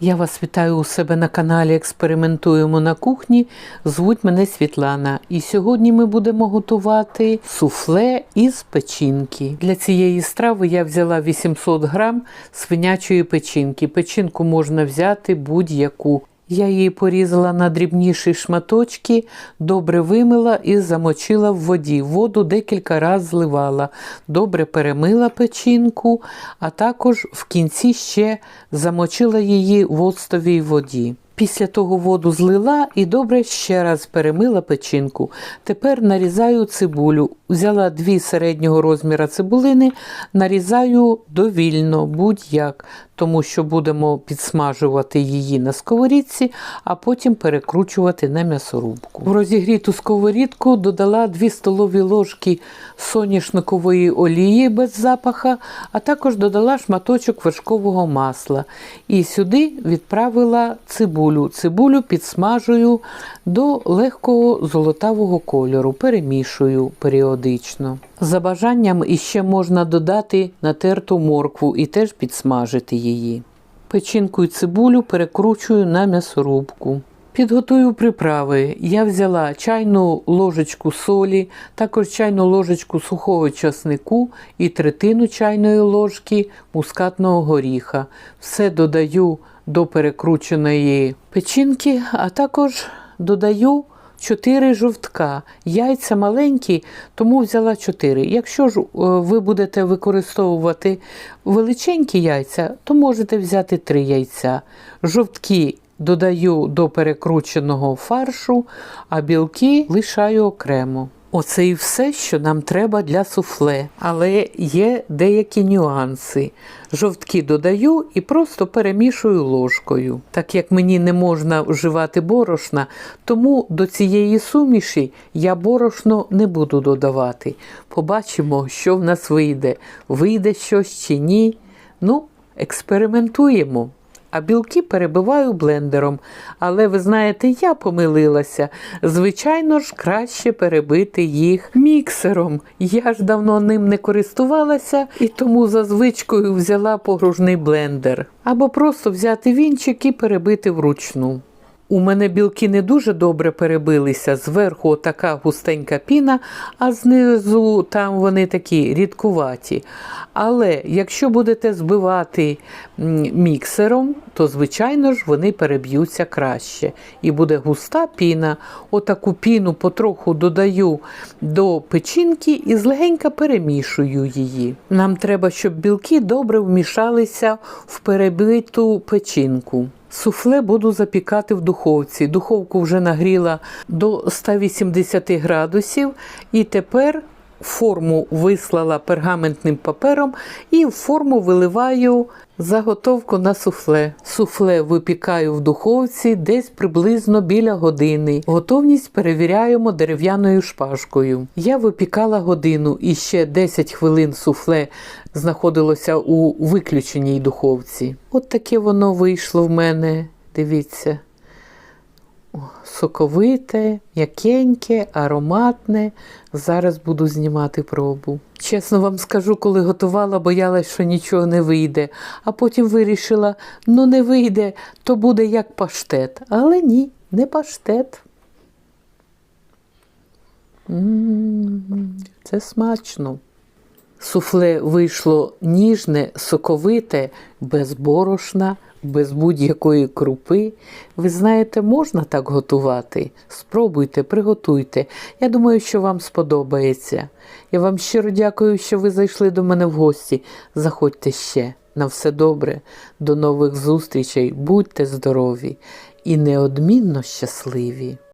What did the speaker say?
Я вас вітаю у себе на каналі Експериментуємо на кухні. Звуть мене Світлана. І сьогодні ми будемо готувати суфле із печінки. Для цієї страви я взяла 800 грам свинячої печінки. Печінку можна взяти будь-яку. Я її порізала на дрібніші шматочки, добре вимила і замочила в воді. Воду декілька разів зливала, добре перемила печінку, а також в кінці ще замочила її в оцтовій воді. Після того воду злила і добре ще раз перемила печінку. Тепер нарізаю цибулю. Взяла дві середнього розміра цибулини, нарізаю довільно, будь-як, тому що будемо підсмажувати її на сковорідці, а потім перекручувати на м'ясорубку. В розігріту сковорідку додала 2 столові ложки соняшникової олії без запаха, а також додала шматочок вершкового масла. І сюди відправила цибулю. Цибулю підсмажую до легкого золотавого кольору, перемішую періодично. За бажанням іще можна додати натерту моркву і теж підсмажити її. Печінку і цибулю перекручую на м'ясорубку. Підготую приправи. Я взяла чайну ложечку солі, також чайну ложечку сухого часнику і третину чайної ложки мускатного горіха. Все додаю до перекрученої печінки, а також додаю 4 жовтка. Яйця маленькі, тому взяла 4. Якщо ж е, ви будете використовувати величенькі яйця, то можете взяти 3 яйця. Жовтки додаю до перекрученого фаршу, а білки лишаю окремо. Оце і все, що нам треба для суфле. Але є деякі нюанси. Жовтки додаю і просто перемішую ложкою. Так як мені не можна вживати борошна, тому до цієї суміші я борошно не буду додавати. Побачимо, що в нас вийде. Вийде щось чи ні. Ну, експериментуємо. А білки перебиваю блендером. Але ви знаєте, я помилилася. Звичайно ж, краще перебити їх міксером. Я ж давно ним не користувалася і тому за звичкою взяла погружний блендер. Або просто взяти вінчик і перебити вручну. У мене білки не дуже добре перебилися. Зверху така густенька піна, а знизу там вони такі рідкуваті. Але якщо будете збивати міксером, то, звичайно ж, вони переб'ються краще. І буде густа піна. Отаку піну потроху додаю до печінки і злегенька перемішую її. Нам треба, щоб білки добре вмішалися в перебиту печінку. Суфле буду запікати в духовці. Духовку вже нагріла до 180 градусів, і тепер форму вислала пергаментним папером і в форму виливаю заготовку на суфле. Суфле випікаю в духовці десь приблизно біля години. Готовність перевіряємо дерев'яною шпажкою. Я випікала годину і ще 10 хвилин суфле знаходилося у виключеній духовці. От таке воно вийшло в мене. Дивіться. Соковите, м'якеньке, ароматне. Зараз буду знімати пробу. Чесно вам скажу, коли готувала, боялась, що нічого не вийде. А потім вирішила, ну не вийде, то буде як паштет. Але ні, не паштет. Це смачно. Суфле вийшло ніжне, соковите, без борошна, без будь-якої крупи. Ви знаєте, можна так готувати? Спробуйте, приготуйте. Я думаю, що вам сподобається. Я вам щиро дякую, що ви зайшли до мене в гості. Заходьте ще. На все добре, до нових зустрічей, будьте здорові і неодмінно щасливі!